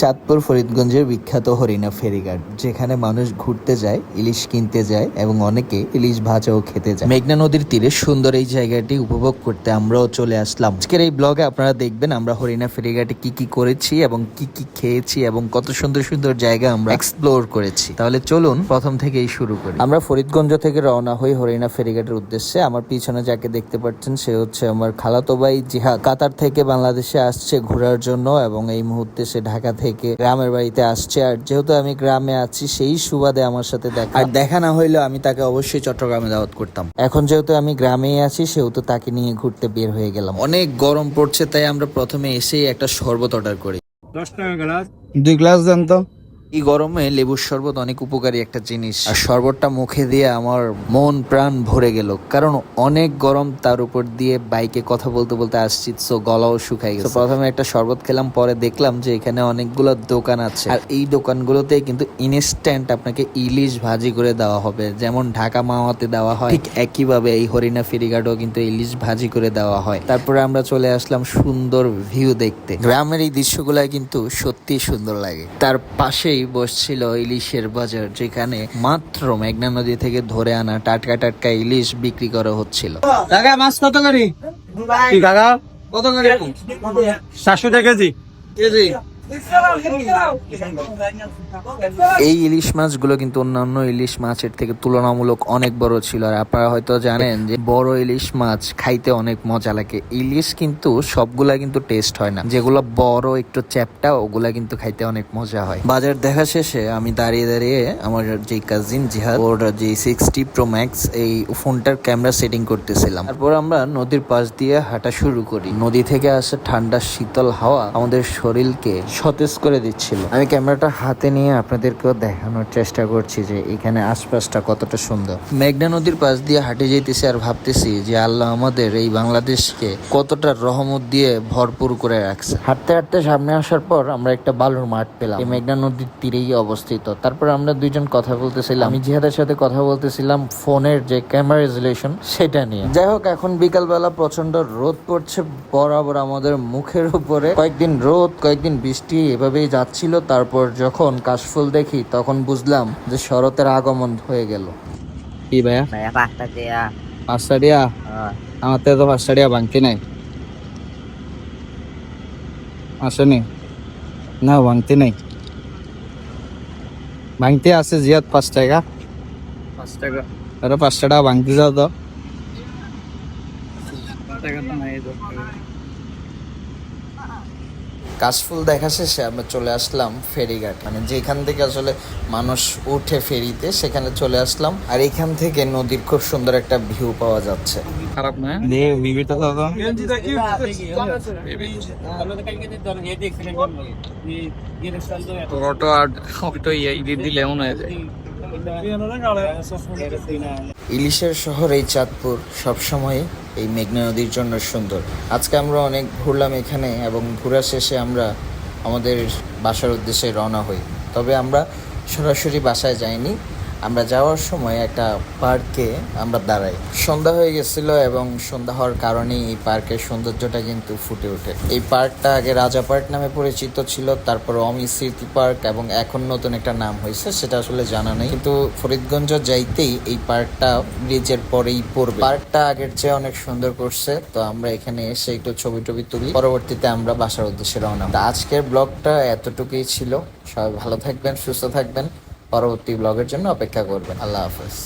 চাঁদপুর ফরিদগঞ্জের বিখ্যাত হরিণা ফেরিঘাট, যেখানে মানুষ ঘুরতে যায়, ইলিশ কিনতে যায় এবং অনেকে ইলিশ ভাজাও খেতে যায়। মেঘনা নদীর তীরে সুন্দর এই জায়গাটি উপভোগ করতে আমরাও চলে আসলাম। আজকের এই ব্লগে আপনারা দেখবেন আমরা হরিণা ফেরিঘাটে কি কি করেছি এবং কি কি খেয়েছি এবং কত সুন্দর সুন্দর জায়গা আমরা এক্সপ্লোর করেছি। তাহলে চলুন প্রথম থেকেই শুরু করি। আমরা ফরিদগঞ্জ থেকে রওনা হই হরিণা ফেরিঘাটের উদ্দেশ্যে। আমার পিছনে যাকে দেখতে পাচ্ছেন, সে হচ্ছে আমার খালাতো ভাই জিহাদ। কাতার থেকে বাংলাদেশে আসছে ঘোরার জন্য এবং এই মুহূর্তে সে ঢাকা গ্রামের বাড়িতে আসছে। আর যেহেতু আমি গ্রামে আছি সেই সুবাদে আমার সাথে দেখা। আর দেখা না হইলে আমি তাকে অবশ্যই চট্টগ্রামে দাওয়াত করতাম। এখন যেহেতু আমি গ্রামেই আছি সেহেতু তাকে নিয়ে ঘুরতে বের হয়ে গেলাম। অনেক গরম পড়ছে তাই আমরা প্রথমে এসেই একটা শরবত অর্ডার করি। দশ টাকা গ্লাস দুই গ্লাস দেন তো। এই গরমে লেবুর শরবত অনেক উপকারী একটা জিনিস। আর শরবতটা মুখে দিয়ে আমার মন প্রাণ ভরে গেল। কারণ অনেক গরম তার উপর দিয়ে বাইকে কথা বলতে বলতে আসছি সো গলাও শুকাই গেছে। প্রথমে একটা শরবত খেলাম পরে দেখলাম যে এখানে অনেকগুলো দোকান আছে। আর এই দোকানগুলোতে কিন্তু ইনস্ট্যান্ট আপনাকে ইলিশ ভাজি করে দেওয়া হবে। যেমন ঢাকা মাওয়াতে দেওয়া হয় ঠিক একইভাবে এই হরিণা ফেরিঘাটও কিন্তু ইলিশ ভাজি করে দেওয়া হয়। তারপরে আমরা চলে আসলাম সুন্দর ভিউ দেখতে। গ্রামের এই দৃশ্যগুলা কিন্তু সত্যি সুন্দর লাগে। তার পাশেই বসছিল ইলিশের বাজার যেখানে মাত্র মেঘনা নদী থেকে ধরে আনা টাটকা টাটকা ইলিশ বিক্রি করা হচ্ছিল। কাকা মাছ কত করি? কি কাকা? কত করি? সাতশো টাকা কেজি। কেজি। এই ইলিশ মাছগুলো কিন্তু অন্যান্য ইলিশ মাছের থেকে তুলনামূলক অনেক বড় ছিল। আর আপনারা হয়তো জানেন যে বড় ইলিশ মাছ খাইতে অনেক মজা লাগে। ইলিশ কিন্তু সবগুলা কিন্তু টেস্ট হয় না। যেগুলো বড়, একটু চ্যাপটা, ওগুলা কিন্তু খাইতে অনেক মজা হয়। বাজার দেখা শেষে আমি দাঁড়িয়ে দাঁড়িয়ে আমার যে কাজিন জিহাদ, ওর যে সিক্সটি প্রো ম্যাক্স এই ফোনটার ক্যামেরা সেটিং করতেছিলাম। তারপর আমরা নদীর পাশ দিয়ে হাঁটা শুরু করি। নদী থেকে আসা ঠান্ডা শীতল হাওয়া। আমাদের শরীরকে সতেজ করে দিচ্ছিল। আমি ক্যামেরাটা হাতে নিয়ে আপনাদেরকেও দেখানোর চেষ্টা করছি যে এখানে আশপাশটা কতটা সুন্দর। মেঘনা নদীর পাশ দিয়ে হাঁটে যেতেছি আর ভাবতেছি যে আল্লাহ আমাদের এই বাংলাদেশকে কতটা রহমত দিয়ে ভরপুর করে রাখছে। হাঁটতে হাঁটতে সামনে আসার পর আমরা একটা বালুর মাঠ পেলাম। এই মেঘনা নদীর তীরেই অবস্থিত। তারপর আমরা দুইজন কথা বলতেছিলাম। আমি জিহাদের সাথে কথা বলতেছিলাম ফোনের যে ক্যামেরা রেজুলেশন সেটা নিয়ে। যাই হোক এখন বিকালবেলা প্রচণ্ড রোদ পড়ছে। বরাবর আমাদের মুখের উপরে। কয়েকদিন রোদ কয়েকদিন বৃষ্টি। এভাবেই যাচ্ছিল তারপর যখন কাশফুল দেখি তখন বুঝলাম যে শরতের আগমন হয়ে গেল। কি ভাইয়া? Saya pasta dia. পাঁচটা দিয়া? Oh, আমার তো পাঁচটা দিয়া ভাঙতি নাই। আসেনি? না ভাঙতি নাই। ভাঙতি আছে জিয়াত পাঁচ টাকা। পাঁচ টাকা। আরে পাঁচটা টাকা ভাঙতি যাও তো। টাকা তো নাই কাশফুল দেখা শেষে আমরা চলে আসলাম ফেরিঘাট। মানে যেখান থেকে আসলে মানুষ উঠে ফেরিতে সেখানে চলে আসলাম। আর এখান থেকে নদীর খুব সুন্দর একটা ভিউ পাওয়া যাচ্ছে। খারাপ না? অটো আর অটো ইয়ে দিলে মনে হয় ইলিশের শহর এই চাঁদপুর সবসময় এই মেঘনা নদীর জন্য সুন্দর। আজকে আমরা অনেক ঘুরলাম এখানে এবং ঘোরা শেষে আমরা আমাদের বাসার উদ্দেশ্যে রওনা হই। তবে আমরা সরাসরি বাসায় যাইনি। আমরা যাওয়ার সময় একটা পার্কে আমরা দাঁড়াই। সন্ধ্যা হয়ে গেছিল এবং সন্ধ্যা হওয়ার কারণেই এই পার্কের সৌন্দর্যটা কিন্তু ফুটে ওঠে। এই পার্কটা আগে রাজা পার্ক নামে পরিচিত ছিল, তারপর অমি স্মৃতি পার্ক এবং এখন নতুন একটা নাম হয়েছে, সেটা আসলে জানা নেই। কিন্তু ফরিদগঞ্জ যাইতেই এই পার্কটা ব্রিজের পরেই পড়বে। পার্কটা আগের চেয়ে অনেক সুন্দর করছে, তো আমরা এখানে এসে একটু ছবি টবি তুলি। পরবর্তীতে আমরা বাসার উদ্দেশ্যে রওনা। আজকের ব্লগটা এতটুকুই ছিল। সবাই ভালো থাকবেন, সুস্থ থাকবেন। পরবর্তী ব্লগের জন্য অপেক্ষা করবেন। আল্লাহ হাফেজ।